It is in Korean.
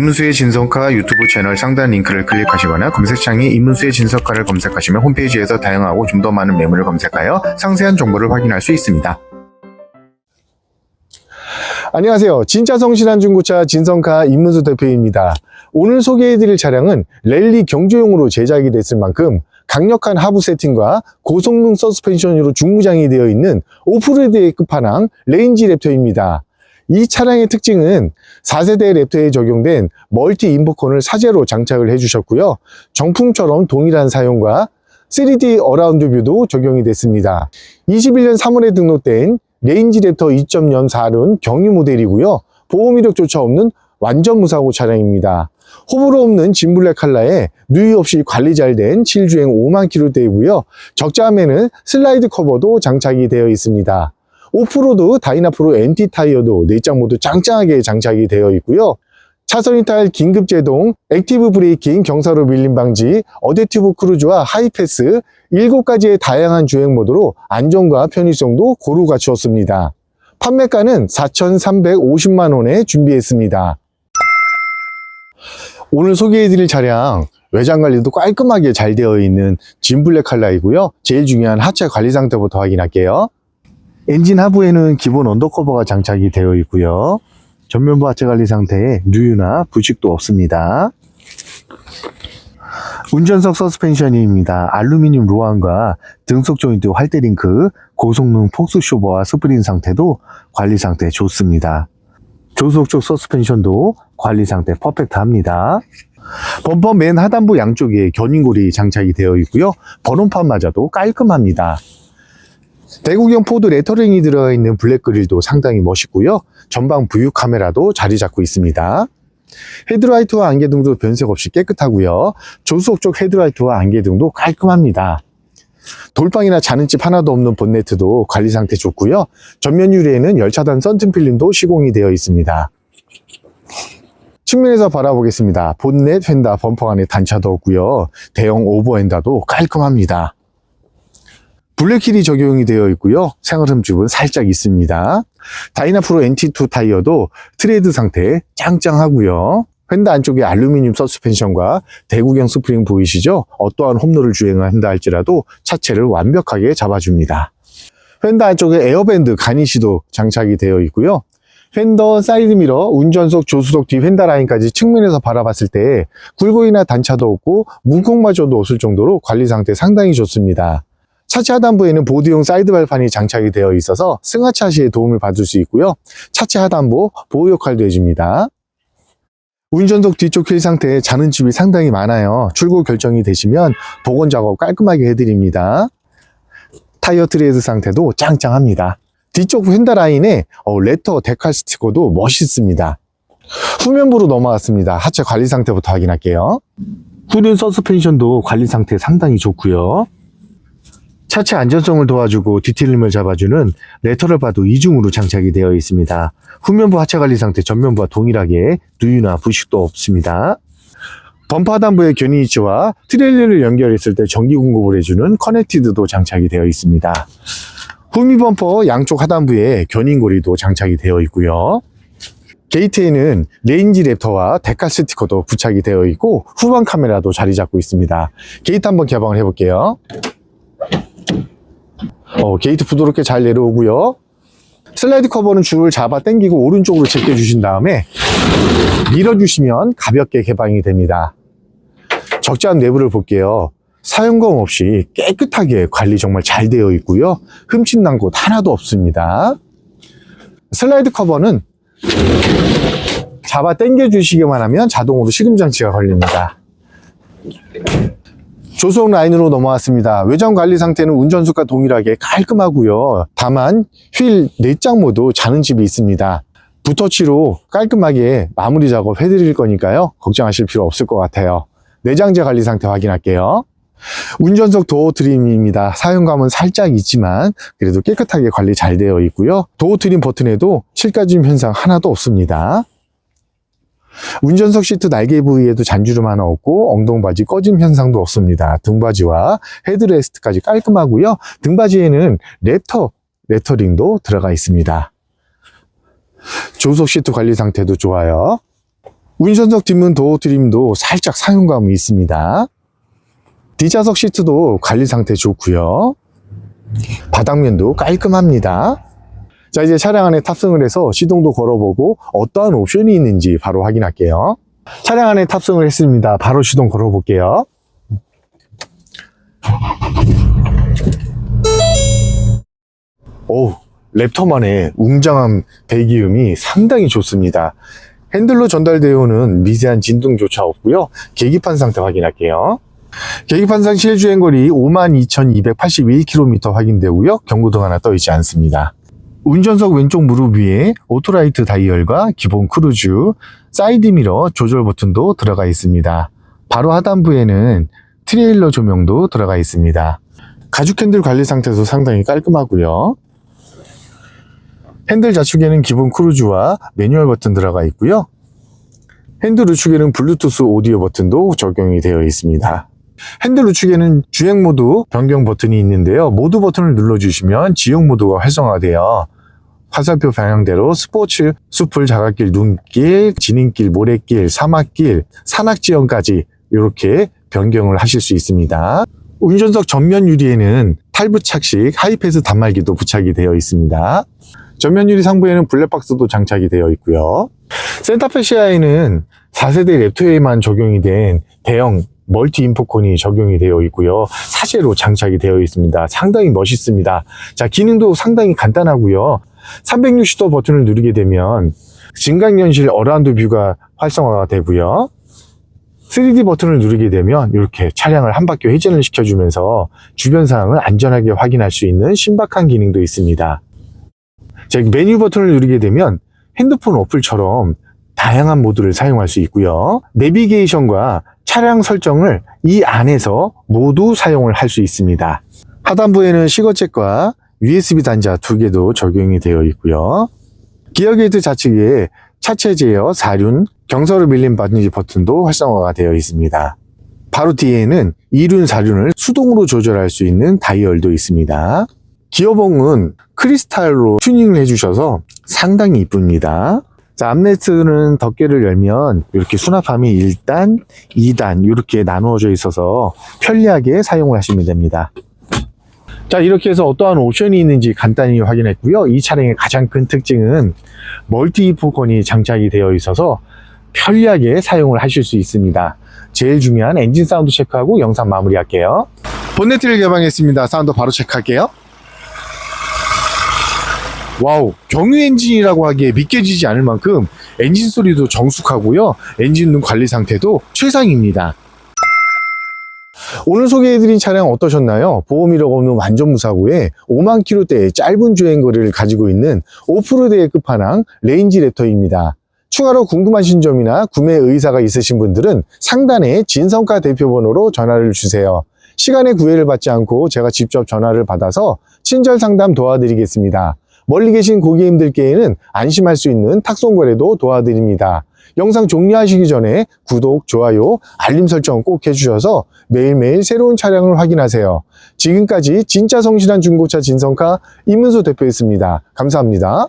임문수의 진성카 유튜브 채널 상단 링크를 클릭하시거나 검색창에 임문수의 진성카를 검색하시면 홈페이지에서 다양하고 좀 더 많은 매물을 검색하여 상세한 정보를 확인할 수 있습니다. 안녕하세요. 진짜 성실한 중고차 진성카 임문수 대표입니다. 오늘 소개해드릴 차량은 랠리 경주용으로 제작이 됐을 만큼 강력한 하부 세팅과 고성능 서스펜션으로 중무장이 되어 있는 오프로드의 끝판왕 레인지 랩터입니다. 이 차량의 특징은 4세대 랩터에 적용된 멀티 인포콘을 사제로 장착을 해주셨고요. 정품처럼 동일한 사용과 3D 어라운드 뷰도 적용이 됐습니다. 21년 3월에 등록된 레인지 랩터 2.04는 경유 모델이고요. 보험 이력조차 없는 완전 무사고 차량입니다. 호불호 없는 진블랙 컬러에 누이 없이 관리 잘된 7주행 5만 킬로대이고요. 적자함에는 슬라이드 커버도 장착이 되어 있습니다. 오프로드 다이나프로 MT 타이어도 내장 모두 짱짱하게 장착이 되어 있고요. 차선 이탈 긴급 제동, 액티브 브레이킹, 경사로 밀림 방지, 어댑티브 크루즈와 하이패스 7가지의 다양한 주행 모드로 안정과 편의성도 고루 갖추었습니다. 판매가는 4,350만 원에 준비했습니다. 오늘 소개해드릴 차량 외장 관리도 깔끔하게 잘 되어 있는 진블랙 컬러이고요. 제일 중요한 하체 관리 상태부터 확인할게요. 엔진 하부에는 기본 언더커버가 장착이 되어 있고요. 전면부 하체 관리 상태에 누유나 부식도 없습니다. 운전석 서스펜션입니다. 알루미늄 로안과 등속 조인트 활대링크, 고성능 폭스 쇼버와 스프링 상태도 관리 상태 좋습니다. 조수석 쪽 서스펜션도 관리 상태 퍼펙트합니다. 범퍼 맨 하단부 양쪽에 견인골이 장착이 되어 있고요. 번호판마저도 깔끔합니다. 대구경 포드 레터링이 들어가 있는 블랙 그릴도 상당히 멋있고요. 전방 부유 카메라도 자리 잡고 있습니다. 헤드라이트와 안개등도 변색 없이 깨끗하고요. 조수석 쪽 헤드라이트와 안개등도 깔끔합니다. 돌방이나 자는집 하나도 없는 본네트도 관리 상태 좋고요. 전면 유리에는 열차단 썬팅 필름도 시공이 되어 있습니다. 측면에서 바라보겠습니다. 본넷, 휀다, 범퍼 안에 단차도 없고요. 대형 오버엔다도 깔끔합니다. 블랙힐이 적용이 되어 있고요. 생활흠집은 살짝 있습니다. 다이나프로 NT2 타이어도 트레드 상태 짱짱하고요. 휀다 안쪽에 알루미늄 서스펜션과 대구경 스프링 보이시죠? 어떠한 홈로를 주행을 한다 할지라도 차체를 완벽하게 잡아줍니다. 휀다 안쪽에 에어밴드 가니시도 장착이 되어 있고요. 휀더 사이드 미러, 운전석, 조수석 뒤 휀다 라인까지 측면에서 바라봤을 때 굴곡이나 단차도 없고 문콕마저도 없을 정도로 관리 상태 상당히 좋습니다. 차체 하단부에는 보드용 사이드 발판이 장착이 되어 있어서 승하 차 시에 도움을 받을 수 있고요. 차체 하단부 보호 역할도 해줍니다. 운전석 뒤쪽 휠 상태에 자는 집이 상당히 많아요. 출고 결정이 되시면 복원 작업 깔끔하게 해드립니다. 타이어 트레이드 상태도 짱짱합니다. 뒤쪽 휀다 라인에 어, 레터 데칼 스티커도 멋있습니다. 후면부로 넘어갔습니다. 하체 관리 상태부터 확인할게요. 후륜 서스펜션도 관리 상태 상당히 좋고요. 차체 안전성을 도와주고 디테일링을 잡아주는 레터럴 바도 이중으로 장착이 되어 있습니다. 후면부 하체 관리 상태 전면부와 동일하게 누유나 부식도 없습니다. 범퍼 하단부의 견인 위치와 트레일러를 연결했을 때 전기 공급을 해주는 커넥티드도 장착이 되어 있습니다. 후미 범퍼 양쪽 하단부에 견인고리도 장착이 되어 있고요. 게이트에는 레인지 랩터와 데칼 스티커도 부착이 되어 있고 후방 카메라도 자리 잡고 있습니다. 게이트 한번 개방을 해볼게요. 어, 게이트 부드럽게 잘 내려오고요. 슬라이드 커버는 줄을 잡아 당기고 오른쪽으로 제껴주신 다음에 밀어주시면 가볍게 개방이 됩니다. 적재한 내부를 볼게요. 사용감 없이 깨끗하게 관리 정말 잘 되어 있고요. 흠집난 곳 하나도 없습니다. 슬라이드 커버는 잡아 당겨 주시기만 하면 자동으로 식음장치가 걸립니다. 조수석 라인으로 넘어왔습니다. 외장 관리 상태는 운전석과 동일하게 깔끔하고요. 다만 휠 내장 모두 자는 집이 있습니다. 붓터치로 깔끔하게 마무리 작업 해드릴 거니까요. 걱정하실 필요 없을 것 같아요. 내장재 관리 상태 확인할게요. 운전석 도어 트림입니다. 사용감은 살짝 있지만 그래도 깨끗하게 관리 잘 되어 있고요. 도어 트림 버튼에도 칠가짐 현상 하나도 없습니다. 운전석 시트 날개 부위에도 잔주름 하나 없고 엉덩 바지 꺼짐 현상도 없습니다. 등바지와 헤드레스트까지 깔끔하고요. 등바지에는 랩터 레터링도 들어가 있습니다. 조석 시트 관리 상태도 좋아요. 운전석 뒷문 도어 트림도 살짝 사용감이 있습니다. 뒷좌석 시트도 관리 상태 좋고요. 바닥면도 깔끔합니다. 자, 이제 차량 안에 탑승을 해서 시동도 걸어보고 어떠한 옵션이 있는지 바로 확인할게요. 차량 안에 탑승을 했습니다. 바로 시동 걸어볼게요. 오, 랩터만의 웅장한 배기음이 상당히 좋습니다. 핸들로 전달되어 오는 미세한 진동조차 없고요. 계기판 상태 확인할게요. 계기판상 실주행거리 52,281km 확인되고요. 경고등 하나 떠 있지 않습니다. 운전석 왼쪽 무릎 위에 오토라이트 다이얼과 기본 크루즈, 사이드미러 조절 버튼도 들어가 있습니다. 바로 하단부에는 트레일러 조명도 들어가 있습니다. 가죽 핸들 관리 상태도 상당히 깔끔하고요. 핸들 좌측에는 기본 크루즈와 매뉴얼 버튼 들어가 있고요. 핸들 우측에는 블루투스 오디오 버튼도 적용이 되어 있습니다. 핸들 우측에는 주행 모드 변경 버튼이 있는데요. 모드 버튼을 눌러주시면 지역 모드가 활성화되어 화살표 방향대로 스포츠, 숲을 자갓길, 눈길, 진인길, 모래길, 사막길, 산악지형까지 이렇게 변경을 하실 수 있습니다. 운전석 전면 유리에는 탈부착식 하이패스 단말기도 부착이 되어 있습니다. 전면 유리 상부에는 블랙박스도 장착이 되어 있고요. 센터페 시야에는 4세대 랩토에만 적용이 된 대형 멀티 인포콘이 적용이 되어 있고요. 사제로 장착이 되어 있습니다. 상당히 멋있습니다. 자, 기능도 상당히 간단하고요. 360도 버튼을 누르게 되면 증강현실 어라운드 뷰가 활성화가 되고요. 3D 버튼을 누르게 되면 이렇게 차량을 한 바퀴 회전을 시켜주면서 주변 상황을 안전하게 확인할 수 있는 신박한 기능도 있습니다. 자, 메뉴 버튼을 누르게 되면 핸드폰 어플처럼 다양한 모드를 사용할 수 있고요. 내비게이션과 차량 설정을 이 안에서 모두 사용을 할 수 있습니다. 하단부에는 시거잭과 USB 단자 두 개도 적용이 되어 있고요. 기어 게이트 좌측에 차체 제어, 사륜, 경사로 밀림 반지 버튼도 활성화가 되어 있습니다. 바로 뒤에는 이륜, 사륜을 수동으로 조절할 수 있는 다이얼도 있습니다. 기어봉은 크리스탈로 튜닝을 해주셔서 상당히 이쁩니다. 자, 암레스트는 덮개를 열면 이렇게 수납함이 1단, 2단 이렇게 나누어져 있어서 편리하게 사용을 하시면 됩니다. 자, 이렇게 해서 어떠한 옵션이 있는지 간단히 확인했고요. 이 차량의 가장 큰 특징은 멀티 이포콘이 장착이 되어 있어서 편리하게 사용을 하실 수 있습니다. 제일 중요한 엔진 사운드 체크하고 영상 마무리할게요. 본네트를 개방했습니다. 사운드 바로 체크할게요. 와우, 경유 엔진이라고 하기에 믿겨지지 않을 만큼 엔진 소리도 정숙하고요. 엔진 관리 상태도 최상입니다. 오늘 소개해드린 차량 어떠셨나요? 보험 이력 없는 완전 무사고에 5만 킬로대의 짧은 주행 거리를 가지고 있는 오프로드의 끝판왕 레인지 레터입니다. 추가로 궁금하신 점이나 구매 의사가 있으신 분들은 상단에 진성카 대표번호로 전화를 주세요. 시간의 구애를 받지 않고 제가 직접 전화를 받아서 친절 상담 도와드리겠습니다. 멀리 계신 고객님들께는 안심할 수 있는 탁송 거래도 도와드립니다. 영상 종료하시기 전에 구독, 좋아요, 알림 설정 꼭 해주셔서 매일매일 새로운 차량을 확인하세요. 지금까지 진짜 성실한 중고차 진성카 이문수 대표였습니다. 감사합니다.